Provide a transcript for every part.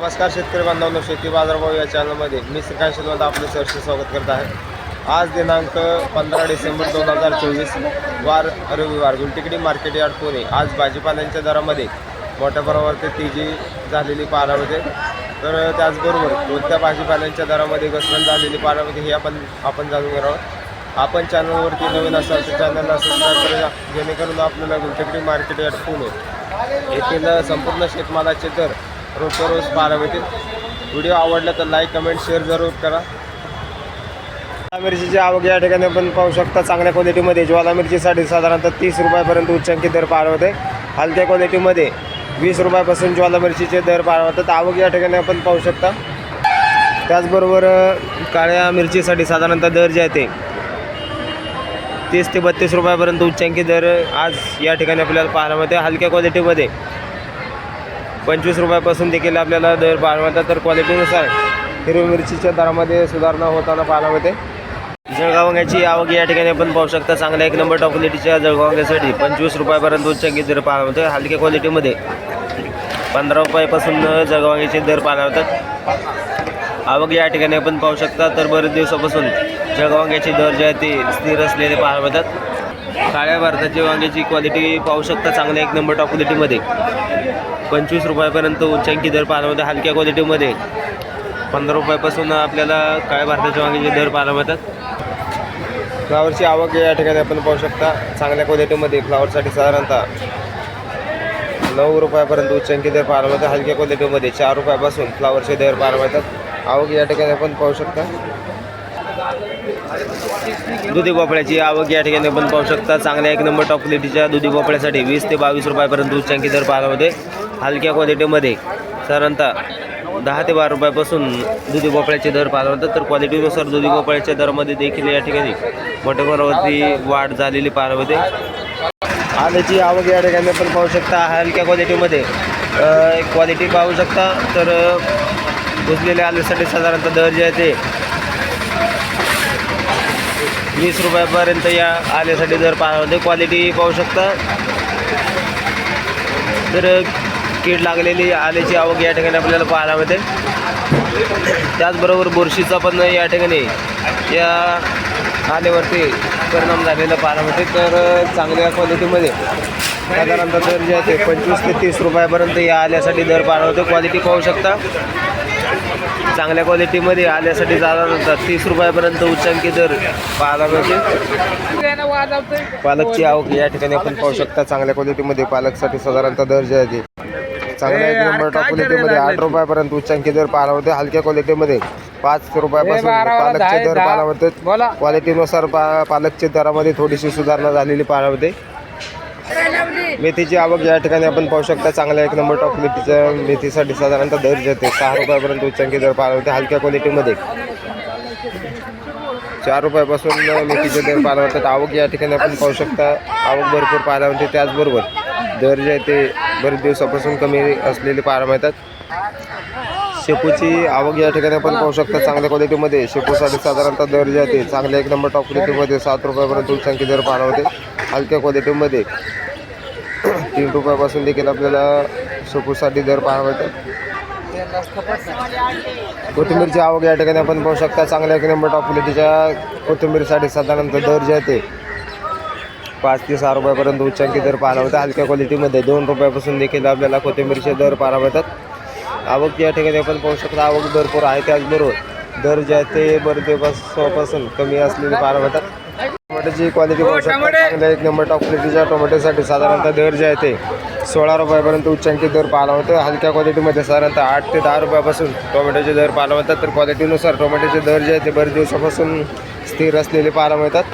नमस्कार शेतकरी बांधवांनो शेती बाजारभाव या चॅनलमध्ये मी श्रीकांत शिलवंत आपलं सहर्ष स्वागत करत आहे. आज दिनांक पंधरा डिसेंबर दोन हजार चोवीस वार रविवार गुलटिकडी मार्केट यार्ड पुणे. आज भाजीपाल्यांच्या दरामध्ये मोठ्या प्रमाणावरती तेजी झालेली पाहायला तर त्याचबरोबर कोणत्या भाजीपाल्यांच्या दरामध्ये घसरण झालेली पाहायला मिळते हे आपण आपण जाणून घेणार आहोत. आपण चॅनलवरती नवीन असाल तर चॅनलला सबस्क्राईब करूया जेणेकरून आपल्याला गुलटिकडी मार्केट यार्ड पुणे येथील संपूर्ण शेतमालाचे दर रोजच्या रोज पाहायला मिळतील व्हिडिओ आवडला तर लाईक कमेंट शेअर जरूर करा। ज्वाला मिरचीची आवक या ठिकाणी आपण पाहू शकता चांगल्या क्वालिटीमध्ये ज्वाला मिरचीसाठी साधारणतः तीस रुपयापर्यंत उच्चांकी दर पाहायला होते हलक्या क्वालिटीमध्ये वीस रुपयापासून ज्वाला मिरचीचे दर पाहायला होतात आवक या ठिकाणी आपण पाहू शकता. त्याचबरोबर काळ्या मिरचीसाठी साधारणतः दर जे आहे ते तीस ते बत्तीस रुपयापर्यंत उच्चांकी दर आज या ठिकाणी आपल्याला पाहायला मिळते. हलक्या क्वालिटीमध्ये पंचवीस रुपयापासून देखील आपल्याला दर पाहायला तर क्वालिटीनुसार हिरवी मिरचीच्या दरामध्ये सुधारणा होताना पाहायला मिळते. जळगाव वांग्याची आवक या ठिकाणी आपण पाहू शकता. चांगल्या एक नंबर टॉप क्वालिटीच्या जळगाव वांग्यासाठी पंचवीस रुपयापर्यंत उच्चांकी दर पाहायला मिळते हलक्या क्वालिटीमध्ये पंधरा रुपयापासून जळगाव वांग्याचे दर पाहायला मिळतात. आवक या ठिकाणी आपण पाहू शकता. तर बरेच दिवसापासून जळगाव वांग्याचे दर जे आहे ते स्थिर असलेले पाहायला मिळतात. काळ्या भारताची वांग्याची क्वालिटी पाहू शकता. चांगल्या एक नंबर टॉप क्वालिटीमध्ये पंचवीस रुपयापर्यंत उच्चांकी दर पाहायला हलक्या क्वालिटीमध्ये पंधरा रुपयापासून आपल्याला काळ्या भारताच्या वांग्याचे दर पाहायला मिळतात. फ्लावरची आवक या ठिकाणी आपण पाहू शकता. चांगल्या क्वालिटीमध्ये फ्लावरसाठी साधारणतः नऊ रुपयापर्यंत उच्चांकी दर पाहायला मिळतात. हलक्या क्वालिटीमध्ये चार रुपयापासून फ्लावरचे दर पाहायला मिळतात. आवक या ठिकाणी आपण पाहू शकता. दुधी भोपळ्याची आवक या ठिकाणी आपण पाहू शकता. चांगल्या एक नंबर टॉप क्वालिटीच्या दुधी भोपळ्यासाठी वीस ते बावीस रुपयापर्यंत उच्चांकी दर पाहायला होते हलक्या क्वालिटीमध्ये साधारणतः दहा ते बारा रुपयापासून दुधी भोपळ्याचे दर पाहायला होतात तर क्वालिटीनुसार दुधी भोपळ्याच्या दरामध्ये देखील या ठिकाणी मोठ्या प्रमाणावरती वाढ झालेली पाहायला होते आल्याची आवक या ठिकाणी आपण पाहू शकता. हलक्या क्वालिटीमध्ये क्वालिटी पाहू शकता. तर भुजलेल्या आल्यासाठी साधारणतः दर जे आहे ते वीस रुपयापर्यंत या आल्यासाठी दर पाहते होते क्वालिटी पाहू शकता. तर कीड लागलेली आल्याची आवक या ठिकाणी आपल्याला पाहायला मिळते. त्याचबरोबर बुरशीचा पण या ठिकाणी या आलेवरती परिणाम झालेला पाहायला मिळते. तर चांगल्या क्वालिटीमध्ये साधारणतः दर जे आहे ते पंचवीस ते तीस रुपयापर्यंत या आल्यासाठी दर पाहायला होते क्वालिटी पाहू शकता. चांगल्या क्वालिटीमध्ये आल्यासाठी साधारणतः तीस रुपयापर्यंत उच्चांकी दर पाहायला मिळते पालकची आवक या ठिकाणी आपण पाहू शकता. चांगल्या क्वालिटीमध्ये पालकसाठी साधारणतः दर जे आहे चांगल्या एक नंबर टॉप क्वालिटीमध्ये आठ रुपयापर्यंत उच्चांकी दर पाहायला होते हलक्या क्वालिटीमध्ये पाच रुपयापासून पालकचे दर पाहायला होते क्वालिटीनुसार पा पालकच्या दरामध्ये थोडीशी सुधारणा झालेली पाहायला होते मेथीची आवक या ठिकाणी आपण पाहू शकता चांगल्या एक नंबर टॉप क्वालिटीच्या मेथीसाठी साधारणतः दर जाते सहा रुपयापर्यंत उच्चांकी दर पाहायला होते हलक्या क्वालिटीमध्ये चार रुपयापासून मेथीचे दर पाहायला होतात आवक या ठिकाणी आपण पाहू शकता आवक भरपूर पाहायला मिळते. त्याचबरोबर दर जे आहे ते बरेच दिवसापासून कमी असलेले पाहायला मिळतात. शेपूची आवक या ठिकाणी आपण पाहू शकता. चांगल्या क्वालिटीमध्ये शेपूसाठी साधारणतः दर जे आहे चांगल्या एक नंबर टॉप क्वालिटीमध्ये सात रुपयापर्यंत उच्चांकी दर पाहायला होते हलक्या क्वालिटीमध्ये तीन रुपयापासून देखील आपल्याला शेपूसाठी दर पाहायला मिळतात कोथिंबीरची आवक या ठिकाणी आपण पाहू शकता. चांगल्या एक नंबर टॉप क्वालिटीच्या कोथिंबीरसाठी साधारणतः दर जे आहे पाच ते सहा रुपयापर्यंत उच्चांकी दर पाहायला होता हलक्या क्वालिटीमध्ये दोन रुपयापासून देखील आपल्याला कोथिंबीरचे दर पाहायला मिळतात. आवक या ठिकाणी आपण पाहू शकता आवक भरपूर आहे. त्याचबरोबर दर जे आहे ते बरेच दिवसापासून कमी असलेले पाहायला मिळतात. टोमॅटोची क्वालिटी पाहू शकता. चांगल्या एक नंबर टॉप क्वालिटीच्या टोमॅटोसाठी साधारणतः दर जे आहे ते सोळा रुपयापर्यंत उच्चांकी दर पाहायला होतं हलक्या क्वालिटीमध्ये साधारणतः आठ ते दहा रुपयापासून टोमॅटोचे दर पाहायला मिळतात. तर क्वालिटीनुसार टोमॅटोचे दर जे आहे ते बरेच दिवसापासून स्थिर असलेले पाहायला मिळतात.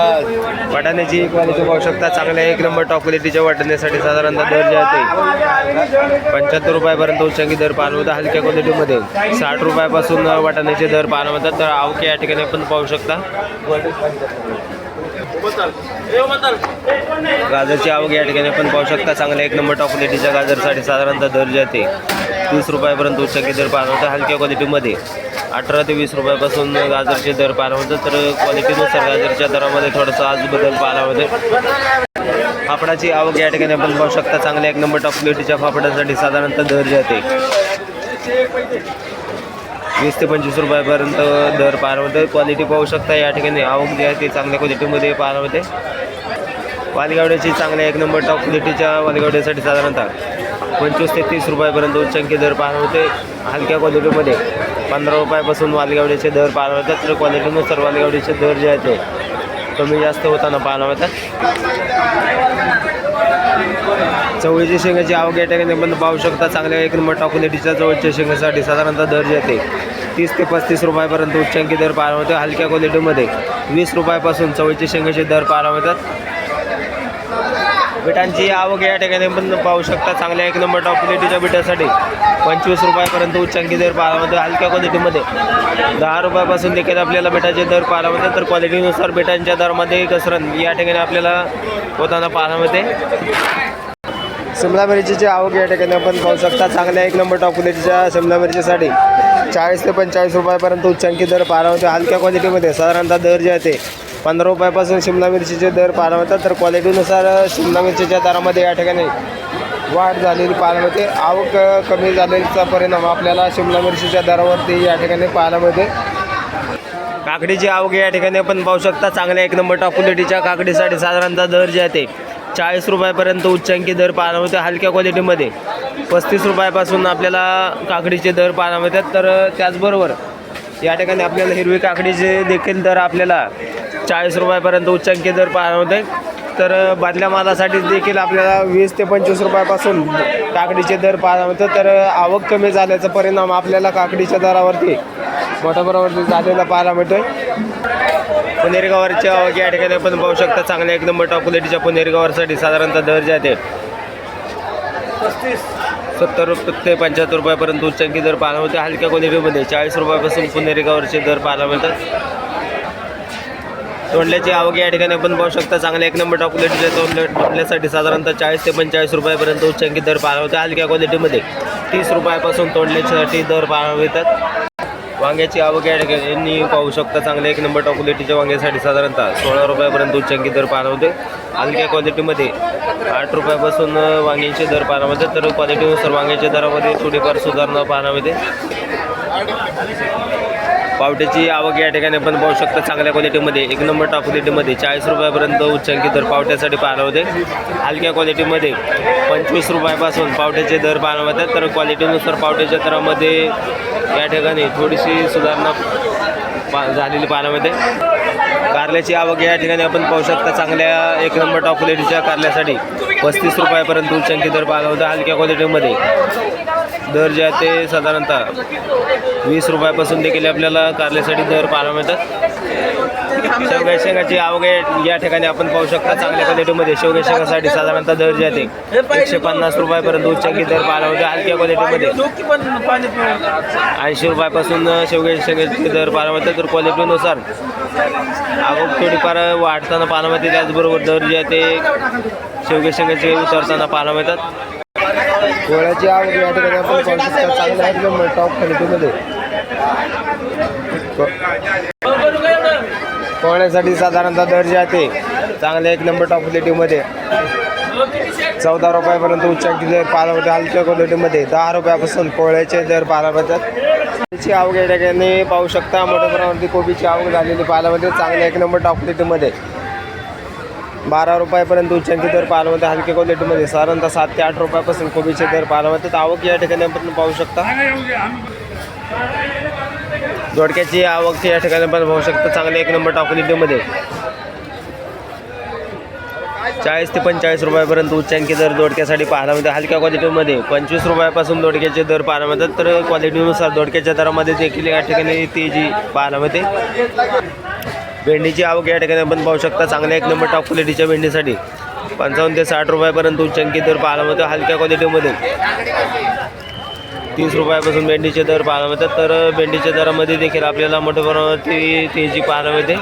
वाटाण्याची क्वालिटी पाहू शकता. चांगल्या एक नंबर टॉप क्वालिटीच्या वाटाण्यासाठी साधारणतः दर जे आहे ते पंच्याहत्तर रुपयापर्यंत उच्चांकी दर पाहायला होता हलक्या क्वालिटीमध्ये साठ रुपयापासून वाटाण्याचे दर पाहायला मिळतात तर आवके या ठिकाणी पण पाहू शकता. गाजरची आवक या ठिकाणी आपण पाहू शकता. चांगल्या एक नंबर टॉप क्वालिटीच्या गाजरसाठी साधारणतः दर जे आहे ते तीस रुपयापर्यंत उच्चांकी दर पाहायला होता हलक्या क्वालिटीमध्ये अठरा ते वीस रुपयापासून गाजरचे दर पाहायला मिळतात. तर क्वालिटीनुसार गाजरच्या दरामध्ये थोडासा आज बदल पाहायला मिळते फापडाची आवक या ठिकाणी आपण पाहू शकता. चांगल्या एक नंबर टॉप क्वालिटीच्या फापडासाठी साधारणतः दर जाते वीस ते पंचवीस रुपयापर्यंत दर पाहायला मिळते क्वालिटी पाहू शकता या ठिकाणी. आवक जी आहे ती चांगल्या क्वालिटीमध्ये पाहायला मिळते. वालगावड्याची चांगल्या एक नंबर टॉप क्वालिटीच्या वालगावड्यासाठी साधारणतः पंचवीस ते तीस रुपयापर्यंत उच्चांकी दर पाहायला होते हलक्या क्वालिटीमध्ये पंधरा रुपयापासून वालगावडीचे दर पाहायला मिळतात तर क्वालिटीनुसार वालगावडीचे दर जे आहेत ते कमी जास्त होताना पाहायला मिळतात. चवळीच्या शेंगाची आवक या ठिकाणी पण पाहू शकता. चांगल्या एक नंबर क्वालिटीच्या चवळीच्या शेंगासाठी साधारणतः दर जे आहे तीस ते पस्तीस रुपयापर्यंत उच्चांकी दर पाहायला मिळते हलक्या क्वालिटीमध्ये वीस रुपयापासून चवळीच्या शेंगाचे दर पाहायला मिळतात. बिटांची आवक या ठिकाणी पण पाहू शकता. चांगल्या एक नंबर टॉप क्वालिटीच्या बिटासाठी पंचवीस रुपयापर्यंत उच्चांकी दर पाहायला हलक्या क्वालिटीमध्ये दहा रुपयापासून देखील आपल्याला बिटाचे दर पाहायला तर क्वालिटीनुसार बिटांच्या दरमध्ये घसरण या ठिकाणी आपल्याला होताना पाहायला मिळते. शिमला मिरचीची आवक या ठिकाणी आपण पाहू शकता चांगल्या एक नंबर टॉप क्वालिटीच्या शिमला मिरचीसाठी चाळीस ते पंचेचाळीस रुपयापर्यंत उच्चांकी दर पाहायला होते हलक्या क्वालिटीमध्ये साधारणतः दर जे आहे ते पंधरा रुपयापासून शिमला मिरचीचे दर पाहायला मिळतात. तर क्वालिटीनुसार शिमला मिरचीच्या दरामध्ये या ठिकाणी वाढ झालेली पाहायला मिळते. आवक कमी झालेचा परिणाम आपल्याला शिमला मिरचीच्या दरावरती या ठिकाणी पाहायला मिळते. काकडीची आवक या ठिकाणी आपण पाहू शकता. चांगल्या एक नंबर टॉप क्वालिटीच्या काकडीसाठी साधारणतः दर जे आहे ते चाळीस रुपयापर्यंत उच्चांकी दर पाहायला मिळते हलक्या क्वालिटीमध्ये पस्तीस रुपयापासून आपल्याला काकडीचे दर पाहायला मिळतात. तर त्याचबरोबर या ठिकाणी आपल्याला हिरवी काकडीचे देखील दर आपल्याला चाळीस रुपयापर्यंत उच्चांकी दर पाहायला होते तर बादल्या मालासाठी देखील आपल्याला वीस ते पंचवीस रुपयापासून काकडीचे दर पाहायला मिळतात तर आवक कमी झाल्याचा परिणाम आपल्याला काकडीच्या दरावरती मोठ्या प्रमाणावरती झालेला पाहायला मिळतोय. पुणेरी आवक या ठिकाणी आपण पाहू शकता. चांगल्या एक नंबर टॉप क्वालिटीच्या पुणेरी साधारणतः दर जे आहे सत्तर रुपये ते पंच्याहत्तर रुपयापर्यंत उच्चांकी दर पाहायला मिळते हलक्या क्वालिटीमध्ये चाळीस रुपयापासून पुणेरी दर पाहायला मिळतात. तोंडल्याची आवक या ठिकाणी आपण पाहू शकता. चांगल्या एक नंबर टॉप क्वालिटीच्या तोंडल्या तोंडल्यासाठी साधारणतः चाळीस ते पंचेचाळीस रुपयापर्यंत उच्चांकी दर पाहायला होते हलक्या क्वालिटीमध्ये तीस रुपयापासून तोंडल्यासाठी दर पाहायला मिळतात. वांग्याची आवक या ठिकाणी पाहू शकता. चांगल्या एक नंबर टॉप क्वालिटीच्या वांग्यासाठी साधारणतः सोळा रुपयापर्यंत उच्चांकी दर पाहायला होते हलक्या क्वालिटीमध्ये आठ रुपयापासून वांग्याचे दर पाहायला तर क्वालिटीनुसार वांग्याच्या दरामध्ये थोडीफार सुधारणा पाहायला मिळते. पावट्याची आवक या ठिकाणी पण पाहू शकता चांगल्या क्वालिटीमध्ये एक नंबर टॉप क्वालिटीमध्ये चाळीस रुपयापर्यंत उच्चांकी दर पावट्यासाठी पाहायला होते. हलक्या क्वालिटीमध्ये पंचवीस रुपयापासून पावट्याचे दर पाहायला होतात. तर क्वालिटीनुसार पावट्याच्या दरामध्ये या ठिकाणी थोडीशी सुधारणा पा झालेली पाहायला मिळते. कारल्याची आवक या ठिकाणी आपण पाहू शकता चांगल्या एक नंबर टॉप क्वालिटीच्या कारल्यासाठी. पस्तीस रुपयापर्यंत उच्चांकी दर पाहिला होता हलक्या क्वालिटीमध्ये दर जे आहे ते साधारणतः वीस रुपयापासून देखील आपल्याला कारल्यासाठी दर पाहायला मिळतात. शेवग्या शेंगाची आवक या- ठिकाणी आपण पाहू शकता चांगल्या क्वालिटीमध्ये शेवग्या शेंगासाठी साधारणतः दर जे आहे ते एकशे पन्नास रुपयापर्यंत उच्चांकी दर पाहायला होता हलक्या क्वालिटीमध्ये ऐंशी रुपयापासून शेवग्या शेंगाचे दर पाहायला मिळतात. तर क्वालिटीनुसार आवक थोडीफार वाढताना पाहायला मिळते. त्याचबरोबर दर जे आहे ते शेवगे शेंगाचे उतरताना पाहायला मिळतात. गोळ्याची आवड या ठिकाणी आपण पाहू शकता. आहे एकदम टॉप क्वालिटीमध्ये पोहण्यासाठी साधारणतः दर जे आहे. ते चांगल्या एक नंबर टॉप क्वालिटीमध्ये चौदा रुपयापर्यंत उच्चांकी दर पाहायला मिळतात हलक्या क्वालिटीमध्ये दहा रुपयापासून पोळ्याचे दर पाहायला मिळतात. कोबीची आवक या ठिकाणी पाहू शकता. मोठ्या प्रमाणावरती कोबीची आवक झालेली पाहायला मिळते. चांगल्या एक नंबर टॉप क्वालिटीमध्ये बारा रुपयापर्यंत उच्चांकी दर पाहायला मिळते. हलके क्वालिटीमध्ये साधारणतः सात ते आठ रुपयापासून कोबीचे दर पाहायला मिळतात आवक या ठिकाणी आपण पाहू शकता. दोडक्याची आवक या ठिकाणी आपण पाहू शकता. चांगले एक नंबर टॉप क्वालिटीमध्ये चाळीस ते पंचेचाळीस रुपयापर्यंत उच्चांकी दर दोडक्यासाठी पाहायला मिळते. हलक्या क्वालिटीमध्ये पंचवीस रुपयापासून दोडक्याचे दर पाहायला मिळतात. तर क्वालिटीनुसार दोडक्याच्या दरामध्ये देखील या ठिकाणी तेजी पाहायला मिळते. भेंडीची आवक या ठिकाणी आपण पाहू शकता. चांगल्या एक नंबर टॉप क्वालिटीच्या भेंडीसाठी. पंचावन्न ते साठ रुपयापर्यंत उच्चंकी दर पाहायला मिळतो. हलक्या क्वालिटीमध्ये तीस रुपयापासून भेंडीचे दर पाहायला मिळतात. तर भेंडीच्या दरामध्ये देखील आपल्याला मोठ्या प्रमाणावरती तेजी पाहायला मिळते.